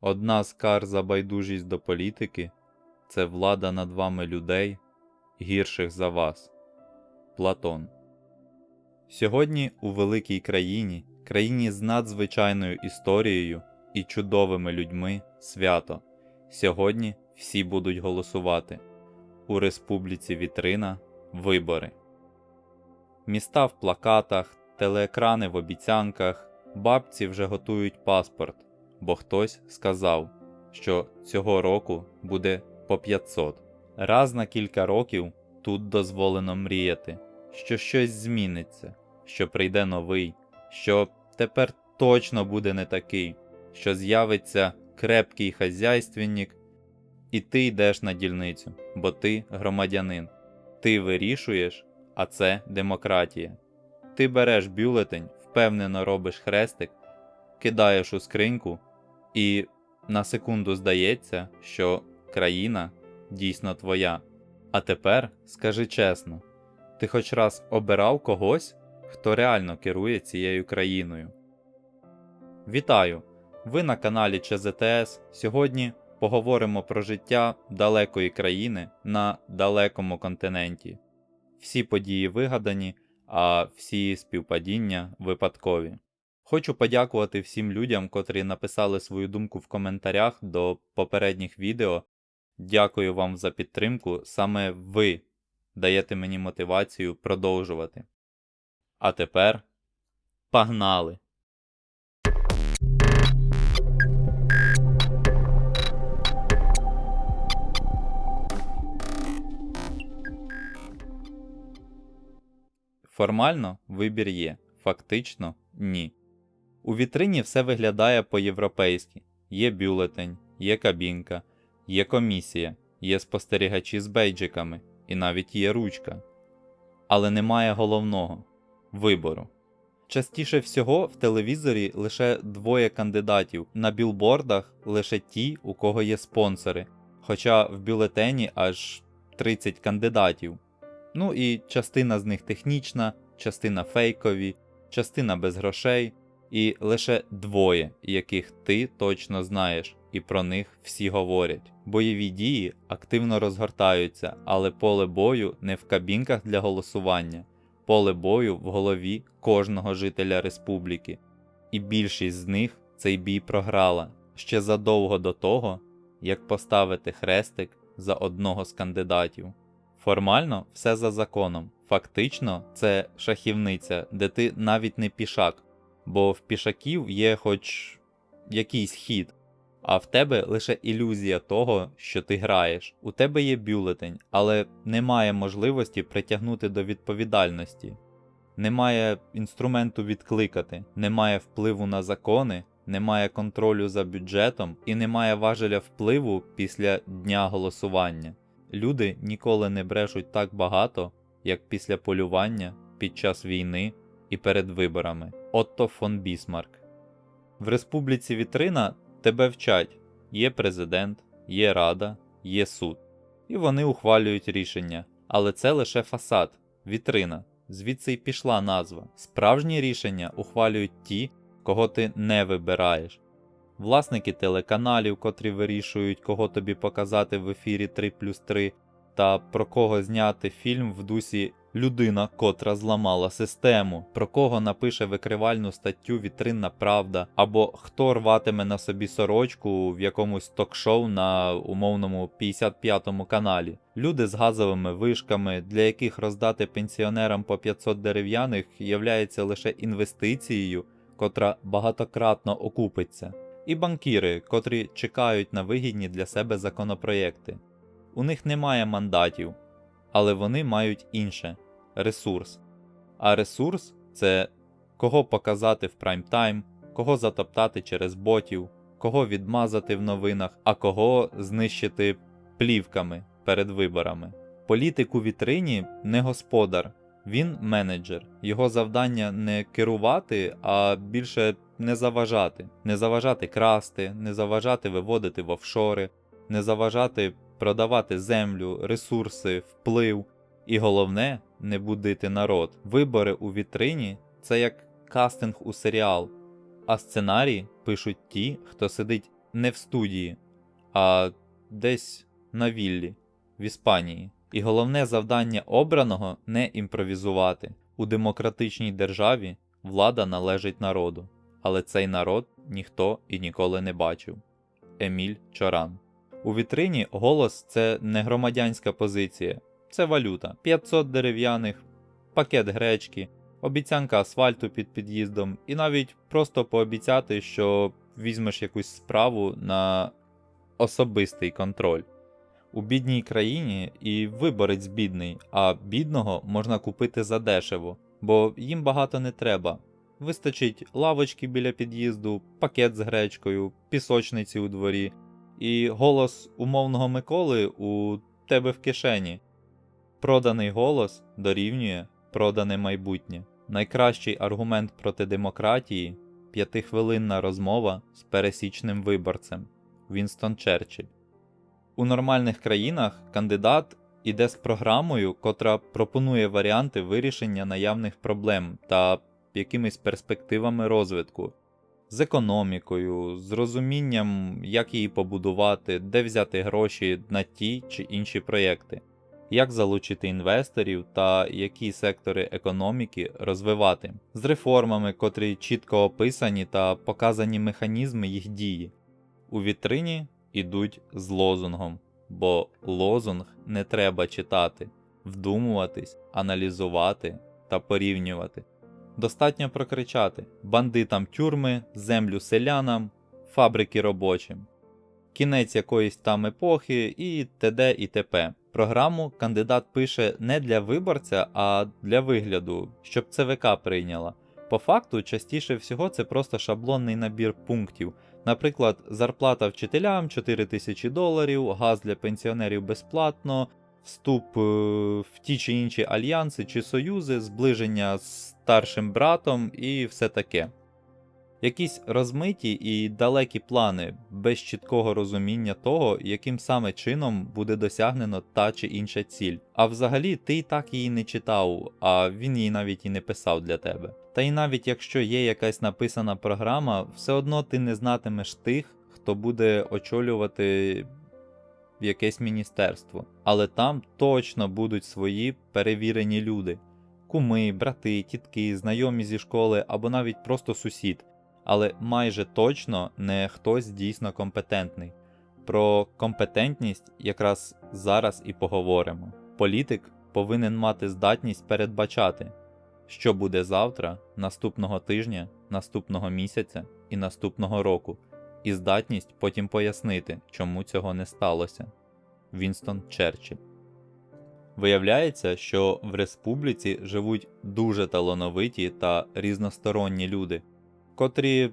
Одна з кар за байдужість до політики це влада над вами людей, гірших за вас. Платон. Сьогодні у великій країні, країні з надзвичайною історією і чудовими людьми свято. Сьогодні всі будуть голосувати. У Республіці Вітрина вибори. Міста в плакатах, телеекрани в обіцянках, бабці вже готують паспорт, бо хтось сказав, що цього року буде по 500. Раз на кілька років тут дозволено мріяти, що щось зміниться, що прийде новий, що тепер точно буде не такий, що з'явиться крепкий хазяйственник, і ти йдеш на дільницю, бо ти громадянин. Ти вирішуєш, а це демократія. Ти береш бюлетень, впевнено робиш хрестик, кидаєш у скриньку, і на секунду здається, що країна дійсно твоя. А тепер скажи чесно, ти хоч раз обирав когось, хто реально керує цією країною? Вітаю! Ви на каналі ЧЗТС. Сьогодні поговоримо про життя далекої країни на далекому континенті. Всі події вигадані, а всі співпадіння випадкові. Хочу подякувати всім людям, котрі написали свою думку в коментарях до попередніх відео. Дякую вам за підтримку. Саме ви даєте мені мотивацію продовжувати. А тепер погнали! Формально вибір є, фактично ні. У вітрині все виглядає по-європейськи: є бюлетень, є кабінка, є комісія, є спостерігачі з бейджиками і навіть є ручка. Але немає головного вибору. Частіше всього в телевізорі лише двоє кандидатів, на білбордах лише ті, у кого є спонсори, хоча в бюлетені аж 30 кандидатів. Ну і частина з них технічна, частина фейкові, частина без грошей, і лише двоє, яких ти точно знаєш, і про них всі говорять. Бойові дії активно розгортаються, але поле бою не в кабінках для голосування, поле бою в голові кожного жителя республіки. І більшість з них цей бій програла ще задовго до того, як поставити хрестик за одного з кандидатів. Формально все за законом. Фактично, це шахівниця, де ти навіть не пішак, бо в пішаків є хоч якийсь хід, а в тебе лише ілюзія того, що ти граєш. У тебе є бюлетень, але немає можливості притягнути до відповідальності, немає інструменту відкликати, немає впливу на закони, немає контролю за бюджетом і немає важеля впливу після дня голосування. Люди ніколи не брешуть так багато, як після полювання, під час війни і перед виборами. Отто фон Бісмарк. В Республіці Вітрина тебе вчать: є президент, є рада, є суд. І вони ухвалюють рішення. Але це лише фасад, вітрина. Звідси й пішла назва. Справжні рішення ухвалюють ті, кого ти не вибираєш. Власники телеканалів, котрі вирішують, кого тобі показати в ефірі 3 плюс 3, та про кого зняти фільм в дусі людина, котра зламала систему, про кого напише викривальну статтю Вітринна Правда, або хто рватиме на собі сорочку в якомусь ток-шоу на умовному 55-му каналі. Люди з газовими вишками, для яких роздати пенсіонерам по 500 дерев'яних являється лише інвестицією, котра багатократно окупиться і банкіри, котрі чекають на вигідні для себе законопроєкти. У них немає мандатів, але вони мають інше ресурс. А ресурс це кого показати в прайм-тайм, кого затоптати через ботів, кого відмазати в новинах, а кого знищити плівками перед виборами. Політик у вітрині не господар, він менеджер. Його завдання не керувати, а більше не заважати. Не заважати красти, не заважати виводити в офшори, не заважати продавати землю, ресурси, вплив. І головне не будити народ. Вибори у вітрині це як кастинг у серіал, а сценарій пишуть ті, хто сидить не в студії, а десь на віллі в Іспанії. І головне завдання обраного не імпровізувати. У демократичній державі влада належить народу, але цей народ ніхто і ніколи не бачив. Еміль Чоран. У вітрині голос це не громадянська позиція, це валюта. 500 дерев'яних, пакет гречки, обіцянка асфальту під під'їздом, і навіть просто пообіцяти, що візьмеш якусь справу на особистий контроль. У бідній країні і виборець бідний, а бідного можна купити задешево, бо їм багато не треба. Вистачить лавочки біля під'їзду, пакет з гречкою, пісочниці у дворі, і голос умовного Миколи у тебе в кишені. Проданий голос дорівнює продане майбутнє. Найкращий аргумент проти демократії п'ятихвилинна розмова з пересічним виборцем Вінстон Черчилль. У нормальних країнах кандидат іде з програмою, котра пропонує варіанти вирішення наявних проблем та якимись перспективами розвитку, з економікою, з розумінням, як її побудувати, де взяти гроші на ті чи інші проєкти, як залучити інвесторів та які сектори економіки розвивати, з реформами, котрі чітко описані та показані механізми їх дії. У вітрині ідуть з лозунгом, бо лозунг не треба читати, вдумуватись, аналізувати та порівнювати. Достатньо прокричати бандитам тюрми, землю селянам, фабрики робочим, кінець якоїсь там епохи і т.д. і т.п. Програму кандидат пише не для виборця, а для вигляду, щоб ЦВК прийняла. По факту, частіше всього, це просто шаблонний набір пунктів. Наприклад, зарплата вчителям 4 тисячі доларів, газ для пенсіонерів безплатно, вступ е, в ті чи інші альянси чи союзи, зближення з старшим братом і все таке. Якісь розмиті і далекі плани, без чіткого розуміння того, яким саме чином буде досягнено та чи інша ціль. А взагалі ти і так її не читав, а він її навіть і не писав для тебе. Та й навіть якщо є якась написана програма, все одно ти не знатимеш тих, хто буде очолювати якесь міністерство. Але там точно будуть свої перевірені люди. Куми, брати, тітки, знайомі зі школи або навіть просто сусід але майже точно не хтось дійсно компетентний. Про компетентність якраз зараз і поговоримо. Політик повинен мати здатність передбачати, що буде завтра, наступного тижня, наступного місяця і наступного року, і здатність потім пояснити, чому цього не сталося. Вінстон Черчилль Виявляється, що в республіці живуть дуже талановиті та різносторонні люди котрі,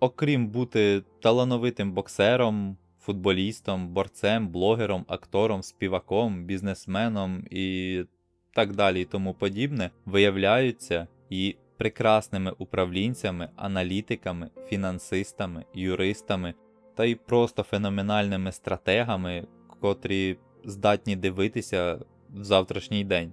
окрім бути талановитим боксером, футболістом, борцем, блогером, актором, співаком, бізнесменом і так далі і тому подібне, виявляються і прекрасними управлінцями, аналітиками, фінансистами, юристами та й просто феноменальними стратегами, котрі здатні дивитися в завтрашній день.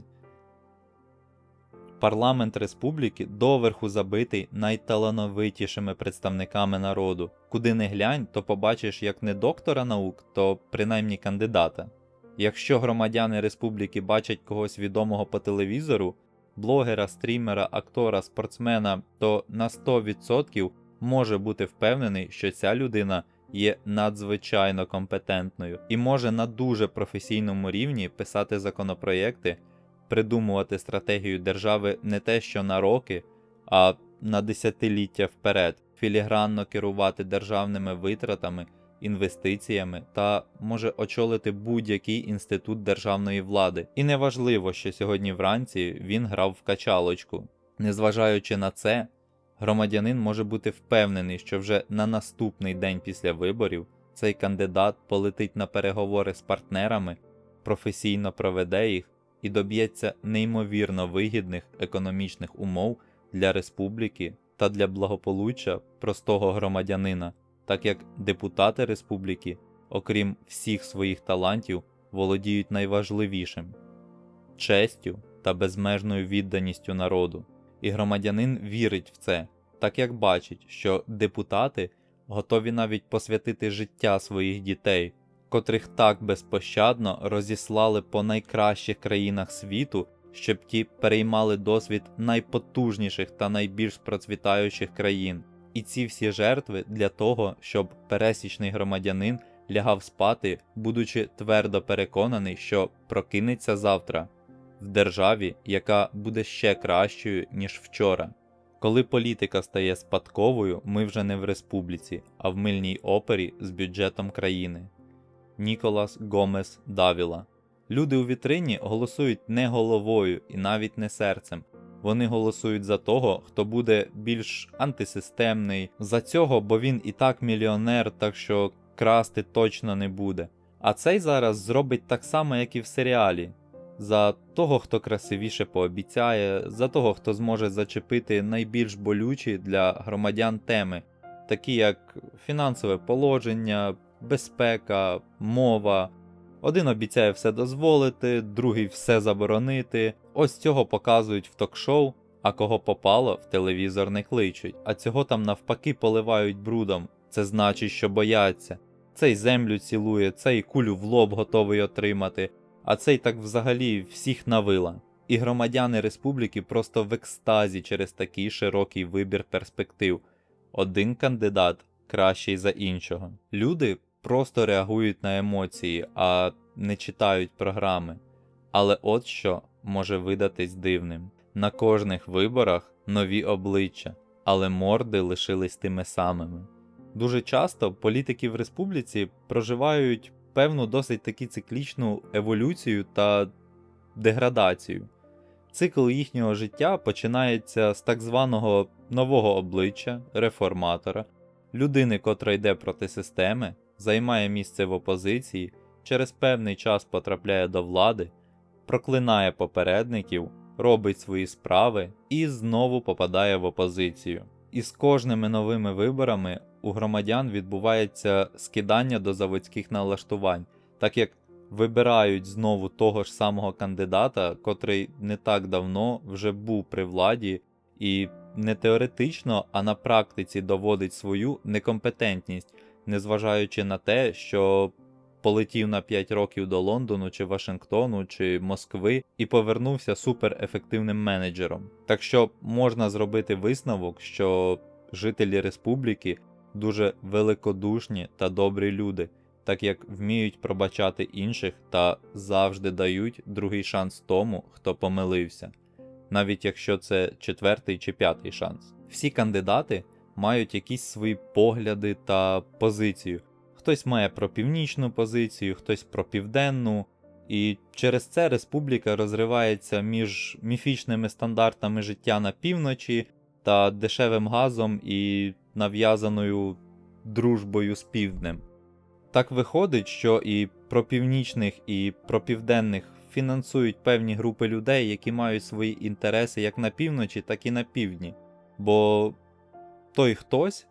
Парламент республіки доверху забитий найталановитішими представниками народу. Куди не глянь, то побачиш як не доктора наук, то принаймні кандидата. Якщо громадяни республіки бачать когось відомого по телевізору, блогера, стрімера, актора, спортсмена, то на 100% може бути впевнений, що ця людина є надзвичайно компетентною і може на дуже професійному рівні писати законопроєкти придумувати стратегію держави не те, що на роки, а на десятиліття вперед, філігранно керувати державними витратами, інвестиціями та може очолити будь-який інститут державної влади. І неважливо, що сьогодні вранці він грав в качалочку. Незважаючи на це, громадянин може бути впевнений, що вже на наступний день після виборів цей кандидат полетить на переговори з партнерами, професійно проведе їх і доб'ється неймовірно вигідних економічних умов для республіки та для благополуччя простого громадянина, так як депутати республіки, окрім всіх своїх талантів, володіють найважливішим честю та безмежною відданістю народу. І громадянин вірить в це, так як бачить, що депутати готові навіть посвятити життя своїх дітей, котрих так безпощадно розіслали по найкращих країнах світу, щоб ті переймали досвід найпотужніших та найбільш процвітаючих країн. І ці всі жертви для того, щоб пересічний громадянин лягав спати, будучи твердо переконаний, що прокинеться завтра в державі, яка буде ще кращою, ніж вчора. Коли політика стає спадковою, ми вже не в республіці, а в мильній опері з бюджетом країни. Ніколас Гомес Давіла. Люди у вітрині голосують не головою і навіть не серцем. Вони голосують за того, хто буде більш антисистемний, за цього, бо він і так мільйонер, так що красти точно не буде. А цей зараз зробить так само, як і в серіалі. За того, хто красивіше пообіцяє, за того, хто зможе зачепити найбільш болючі для громадян теми, такі як фінансове положення, безпека, мова. Один обіцяє все дозволити, другий все заборонити. Ось цього показують в ток-шоу, а кого попало, в телевізор не кличуть, а цього там навпаки поливають брудом. Це значить, що бояться. Цей землю цілує, цей кулю в лоб готовий отримати, а цей так взагалі всіх навила. І громадяни республіки просто в екстазі через такий широкий вибір перспектив. Один кандидат кращий за іншого. Люди просто реагують на емоції, а не читають програми. Але от що може видатись дивним: на кожних виборах нові обличчя, але морди лишились тими самими. Дуже часто політики в республіці проживають певну досить таки циклічну еволюцію та деградацію. Цикл їхнього життя починається з так званого нового обличчя, реформатора, людини, котра йде проти системи, займає місце в опозиції, через певний час потрапляє до влади, проклинає попередників, робить свої справи і знову попадає в опозицію. І з кожними новими виборами у громадян відбувається скидання до заводських налаштувань, так як вибирають знову того ж самого кандидата, котрий не так давно вже був при владі і не теоретично, а на практиці доводить свою некомпетентність, незважаючи на те, що полетів на 5 років до Лондону чи Вашингтону чи Москви і повернувся суперефективним менеджером. Так що можна зробити висновок, що жителі республіки дуже великодушні та добрі люди, так як вміють пробачати інших та завжди дають другий шанс тому, хто помилився, навіть якщо це четвертий чи п'ятий шанс. Всі кандидати мають якісь свої погляди та позицію. Хтось має про північну позицію, хтось про південну, і через це республіка розривається між міфічними стандартами життя на півночі та дешевим газом і нав'язаною дружбою з півднем. Так виходить, що і про північних, і про південних фінансують певні групи людей, які мають свої інтереси як на півночі, так і на півдні. Бо той хтось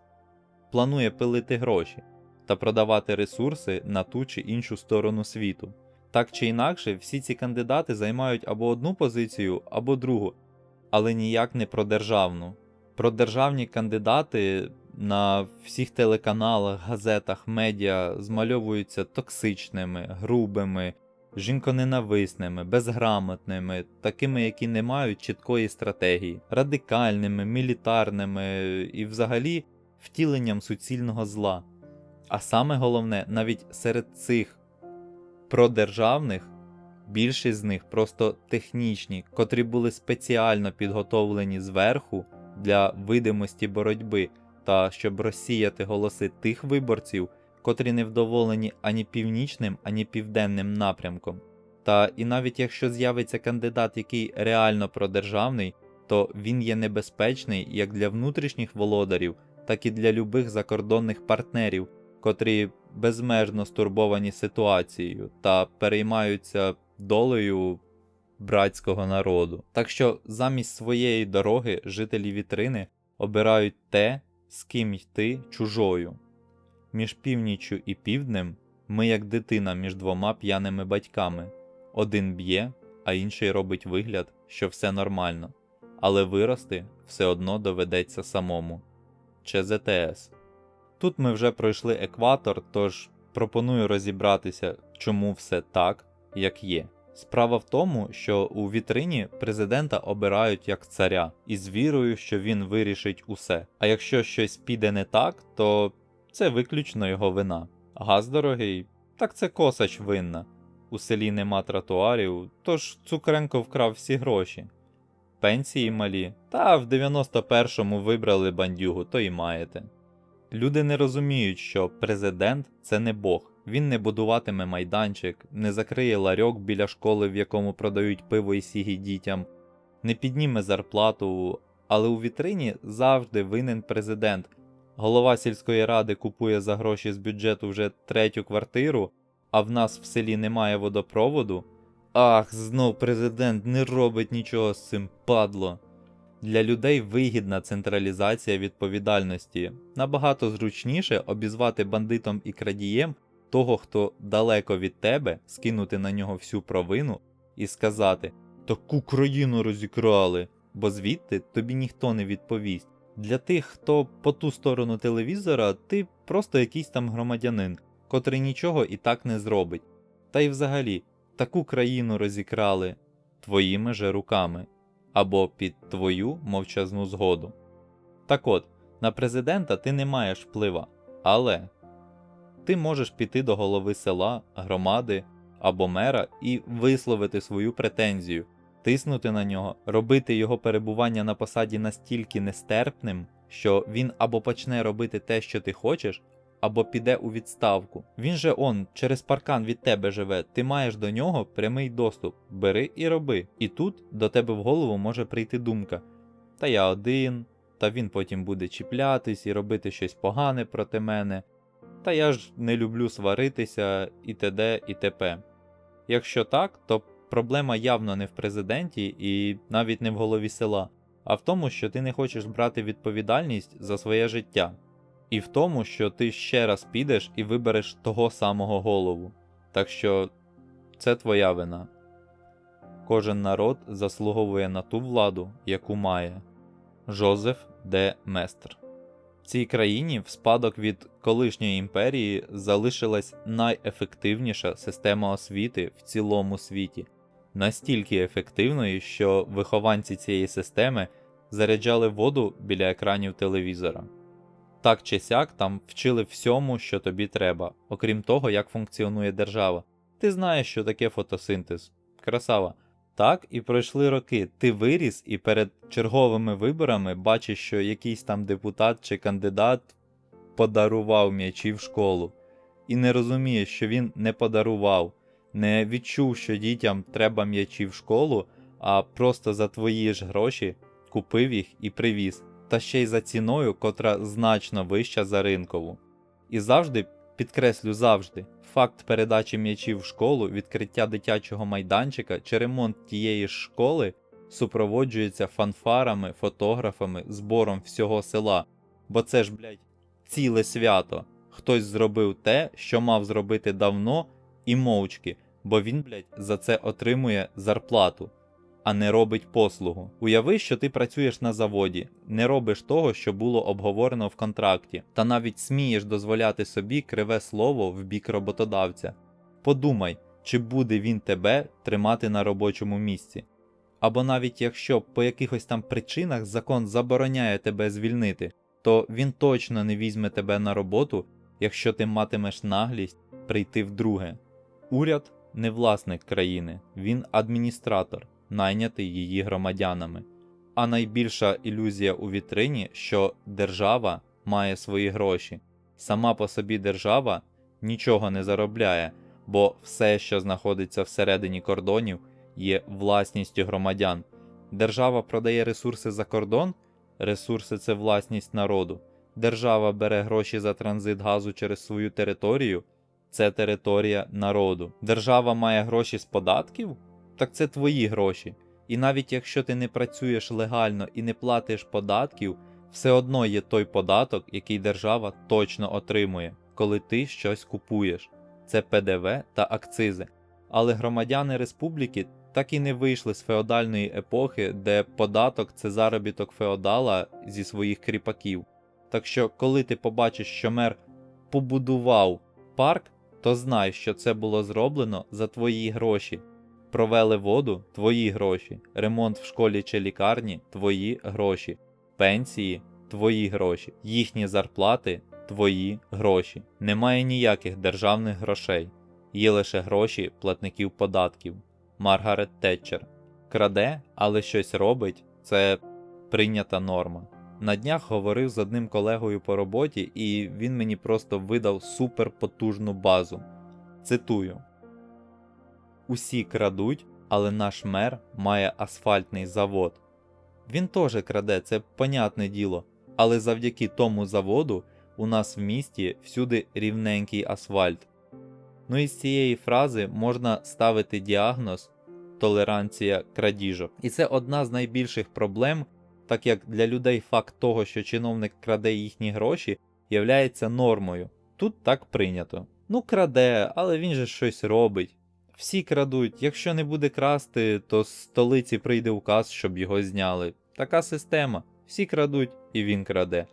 планує пилити гроші та продавати ресурси на ту чи іншу сторону світу. Так чи інакше, всі ці кандидати займають або одну позицію, або другу, але ніяк не про державну. Про державні кандидати на всіх телеканалах, газетах, медіа змальовуються токсичними, грубими, жінконенависними, безграмотними, такими, які не мають чіткої стратегії, радикальними, мілітарними і взагалі втіленням суцільного зла. А саме головне, навіть серед цих продержавних більшість з них просто технічні, котрі були спеціально підготовлені зверху для видимості боротьби та щоб розсіяти голоси тих виборців, котрі не вдоволені ані північним, ані південним напрямком. Та і навіть якщо з'явиться кандидат, який реально продержавний, то він є небезпечний як для внутрішніх володарів, так і для любих закордонних партнерів, котрі безмежно стурбовані ситуацією та переймаються долею братського народу. Так що замість своєї дороги жителі вітрини обирають те, з ким йти чужою. Між північчю і півднем ми як дитина між двома п'яними батьками. Один б'є, а інший робить вигляд, що все нормально, але вирости все одно доведеться самому. ЧЗТС Тут ми вже пройшли екватор, тож пропоную розібратися, чому все так, як є. Справа в тому, що у вітрині президента обирають як царя із вірою, що він вирішить усе. А якщо щось піде не так, то це виключно його вина. Газ дорогий, так це косач винна. У селі нема тротуарів, тож Цукренко вкрав всі гроші. Пенсії малі, та в 91-му вибрали бандюгу, то і маєте. Люди не розуміють, що президент це не Бог. Він не будуватиме майданчик, не закриє ларьок біля школи, в якому продають пиво і сігі дітям, не підніме зарплату, але у вітрині завжди винен президент. Голова сільської ради купує за гроші з бюджету вже третю квартиру, а в нас в селі немає водопроводу. Ах, знов президент не робить нічого з цим падло. Для людей вигідна централізація відповідальності. Набагато зручніше обізвати бандитом і крадієм того, хто далеко від тебе, скинути на нього всю провину і сказати таку країну розікрали, бо звідти тобі ніхто не відповість. Для тих, хто по ту сторону телевізора, ти просто якийсь там громадянин, котрий нічого і так не зробить. Та й взагалі, таку країну розікрали твоїми же руками або під твою мовчазну згоду. Так от, на президента ти не маєш вплива, але ти можеш піти до голови села, громади або мера і висловити свою претензію, тиснути на нього, робити його перебування на посаді настільки нестерпним, що він або почне робити те, що ти хочеш, або піде у відставку. Він же он через паркан від тебе живе, ти маєш до нього прямий доступ. Бери і роби. І тут до тебе в голову може прийти думка: та я один, та він потім буде чіплятись і робити щось погане проти мене. Та я ж не люблю сваритися і т.д. і т.п. Якщо так, то проблема явно не в президенті і навіть не в голові села, а в тому, що ти не хочеш брати відповідальність за своє життя, і в тому, що ти ще раз підеш і вибереш того самого голову. Так що це твоя вина. Кожен народ заслуговує на ту владу, яку має. Жозеф Де Местр в цій країні в спадок від колишньої імперії залишилась найефективніша система освіти в цілому світі, настільки ефективною, що вихованці цієї системи заряджали воду біля екранів телевізора. Так чи сяк там вчили всьому, що тобі треба, окрім того, як функціонує держава. Ти знаєш, що таке фотосинтез. Красава. Так і пройшли роки. Ти виріс і перед черговими виборами бачиш, що якийсь там депутат чи кандидат подарував м'ячі в школу. І не розумієш, що він не подарував, не відчув, що дітям треба м'ячі в школу, а просто за твої ж гроші купив їх і привіз, та ще й за ціною, котра значно вища за ринкову. І завжди, підкреслю завжди, факт передачі м'ячів в школу, відкриття дитячого майданчика чи ремонт тієї ж школи супроводжується фанфарами, фотографами, збором всього села. Бо це ж, блядь, ціле свято. Хтось зробив те, що мав зробити давно і мовчки, бо він, блядь, за це отримує зарплату, а не робить послугу. Уяви, що ти працюєш на заводі, не робиш того, що було обговорено в контракті, та навіть смієш дозволяти собі криве слово в бік роботодавця. Подумай, чи буде він тебе тримати на робочому місці. Або навіть якщо по якихось там причинах закон забороняє тебе звільнити, то він точно не візьме тебе на роботу, якщо ти матимеш наглість прийти вдруге. Уряд не власник країни, він адміністратор, найнятий її громадянами. А найбільша ілюзія у вітрині, що держава має свої гроші. Сама по собі держава нічого не заробляє, бо все, що знаходиться всередині кордонів, є власністю громадян. Держава продає ресурси за кордон, ресурси це власність народу. Держава бере гроші за транзит газу через свою територію, це територія народу. Держава має гроші з податків, так це твої гроші. І навіть якщо ти не працюєш легально і не платиш податків, все одно є той податок, який держава точно отримує, коли ти щось купуєш. Це ПДВ та акцизи. Але громадяни республіки так і не вийшли з феодальної епохи, де податок це заробіток феодала зі своїх кріпаків. Так що, коли ти побачиш, що мер побудував парк, то знай, що це було зроблено за твої гроші. Провели воду твої гроші, ремонт в школі чи лікарні твої гроші, пенсії твої гроші, їхні зарплати твої гроші. Немає ніяких державних грошей, є лише гроші платників податків. Маргарет Тетчер краде, але щось робить це прийнята норма. На днях говорив з одним колегою по роботі, і він мені просто видав суперпотужну базу. Цитую: Усі крадуть, але наш мер має асфальтний завод. Він теж краде, це понятне діло, але завдяки тому заводу у нас в місті всюди рівненький асфальт. Ну і з цієї фрази можна ставити діагноз толеранція крадіжок. І це одна з найбільших проблем, так як для людей факт того, що чиновник краде їхні гроші, являється нормою. Тут так прийнято. Ну, краде, але він же щось робить. Всі крадуть, якщо не буде красти, то з столиці прийде указ, щоб його зняли. Така система. Всі крадуть, і він краде.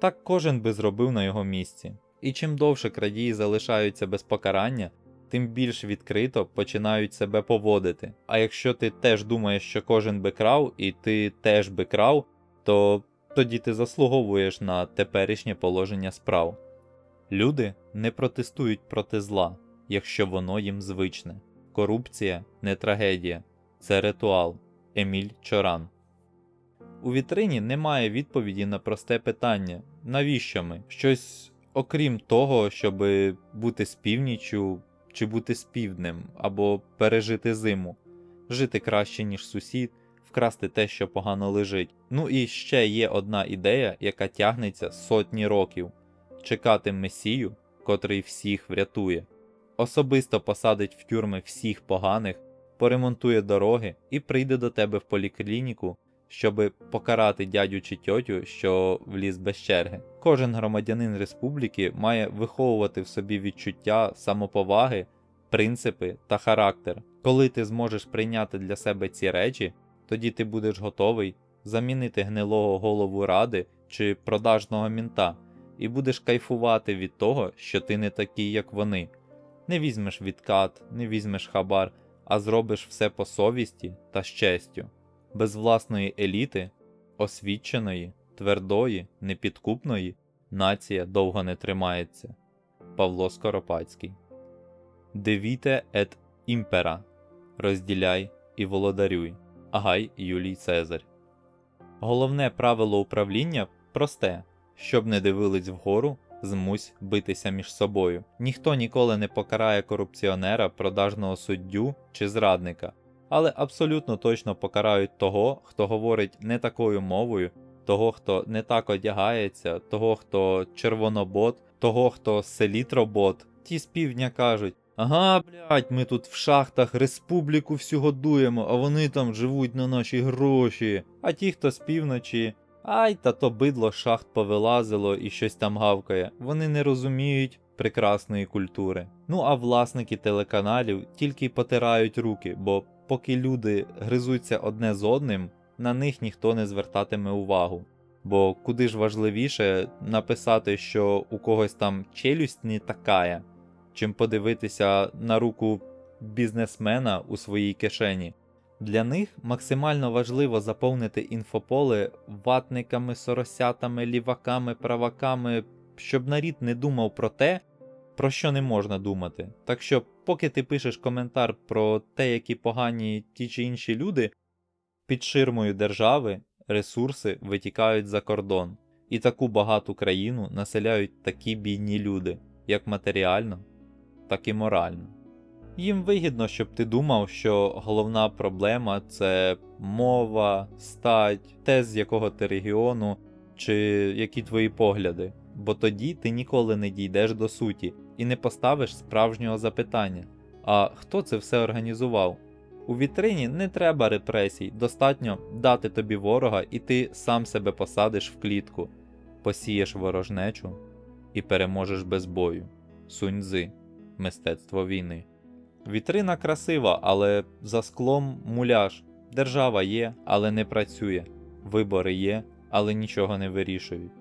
Так кожен би зробив на його місці. І чим довше крадії залишаються без покарання, тим більш відкрито починають себе поводити. А якщо ти теж думаєш, що кожен би крав, і ти теж би крав, то тоді ти заслуговуєш на теперішнє положення справ. Люди не протестують проти зла, якщо воно їм звичне. Корупція не трагедія, це ритуал. Еміль Чоран. У вітрині немає відповіді на просте питання: навіщо ми? Щось окрім того, щоб бути з північю чи бути з півднем, або пережити зиму, жити краще, ніж сусід, вкрасти те, що погано лежить. Ну і ще є одна ідея, яка тягнеться сотні років. Чекати месію, котрий всіх врятує, особисто посадить в тюрми всіх поганих, поремонтує дороги і прийде до тебе в поліклініку, щоби покарати дядю чи тьотю, що вліз без черги. Кожен громадянин республіки має виховувати в собі відчуття самоповаги, принципи та характер. Коли ти зможеш прийняти для себе ці речі, тоді ти будеш готовий замінити гнилого голову ради чи продажного мінта, і будеш кайфувати від того, що ти не такий, як вони. Не візьмеш відкат, не візьмеш хабар, а зробиш все по совісті та з честю. Без власної еліти, освіченої, твердої, непідкупної, нація довго не тримається. Павло Скоропадський. Девіте ет імпера. Розділяй і володарюй. Агай Юлій Цезарь. Головне правило управління просте: щоб не дивились вгору, змусь битися між собою. Ніхто ніколи не покарає корупціонера, продажного суддю чи зрадника, але абсолютно точно покарають того, хто говорить не такою мовою, того, хто не так одягається, того, хто червонобот, того, хто селітробот. Ті з півдня кажуть. Ага, блядь, ми тут в шахтах республіку всю годуємо, а вони там живуть на наші гроші. А ті, хто з півночі, ай, та то бидло шахт повилазило і щось там гавкає. Вони не розуміють прекрасної культури. Ну а власники телеканалів тільки потирають руки, бо поки люди гризуться одне з одним, на них ніхто не звертатиме увагу. Бо куди ж важливіше написати, що у когось там челюсть не такая, чим подивитися на руку бізнесмена у своїй кишені. Для них максимально важливо заповнити інфополе ватниками, соросятами, ліваками, праваками, щоб нарід не думав про те, про що не можна думати. Так що, поки ти пишеш коментар про те, які погані ті чи інші люди, під ширмою держави ресурси витікають за кордон, і таку багату країну населяють такі бідні люди, як матеріально, так і морально. Їм вигідно, щоб ти думав, що головна проблема це мова, стать, те, з якого ти регіону, чи які твої погляди, бо тоді ти ніколи не дійдеш до суті і не поставиш справжнього запитання. А хто це все організував? У вітрині не треба репресій, достатньо дати тобі ворога, і ти сам себе посадиш в клітку, посієш ворожнечу і переможеш без бою. Сунь-Дзи. Мистецтво війни. Вітрина красива, але за склом муляж. Держава є, але не працює. Вибори є, але нічого не вирішують.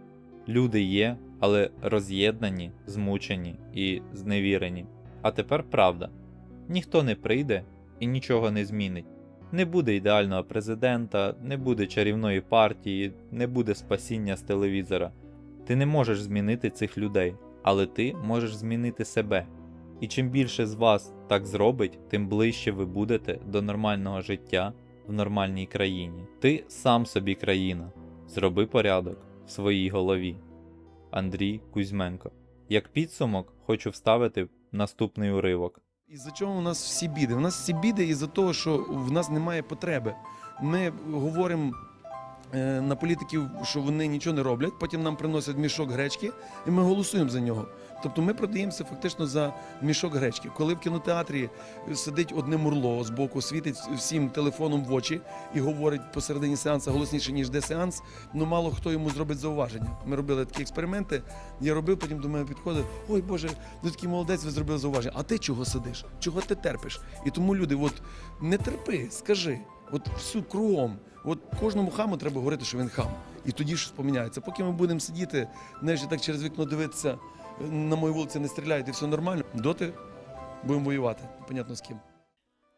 Люди є, але роз'єднані, змучені і зневірені. А тепер правда: ніхто не прийде і нічого не змінить. Не буде ідеального президента, не буде чарівної партії, не буде спасіння з телевізора. Ти не можеш змінити цих людей, але ти можеш змінити себе. І чим більше з вас так зробить, тим ближче ви будете до нормального життя в нормальній країні. Ти сам собі країна. Зроби порядок в своїй голові. Андрій Кузьменко. Як підсумок, хочу вставити наступний уривок. І за чого у нас всі біди? У нас всі біди із-за того, що в нас немає потреби. Ми говоримо на політиків, що вони нічого не роблять, потім нам приносять мішок гречки, і ми голосуємо за нього. Тобто ми продаємося фактично за мішок гречки. Коли в кінотеатрі сидить одне мурло з боку, світить всім телефоном в очі і говорить посередині сеансу голосніше, ніж де сеанс, ну мало хто йому зробить зауваження. Ми робили такі експерименти. Я робив, потім до мене підходить, ой Боже, ви такий молодець, ви зробили зауваження. А ти чого сидиш? Чого ти терпиш? І тому люди, от не терпи, скажи. От всю кругом, от кожному хаму треба говорити, що він хам. І тоді щось поміняється. Поки ми будемо сидіти, знаєш, так через вікно дивитися, на моїй вулиці не стріляють і все нормально, доти будемо воювати. Понятно з ким.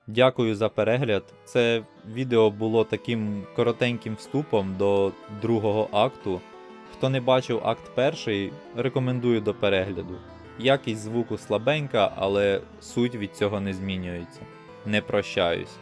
Дякую за перегляд. Це відео було таким коротеньким вступом до другого акту. Хто не бачив акт перший, рекомендую до перегляду. Якість звуку слабенька, але суть від цього не змінюється. Не прощаюсь.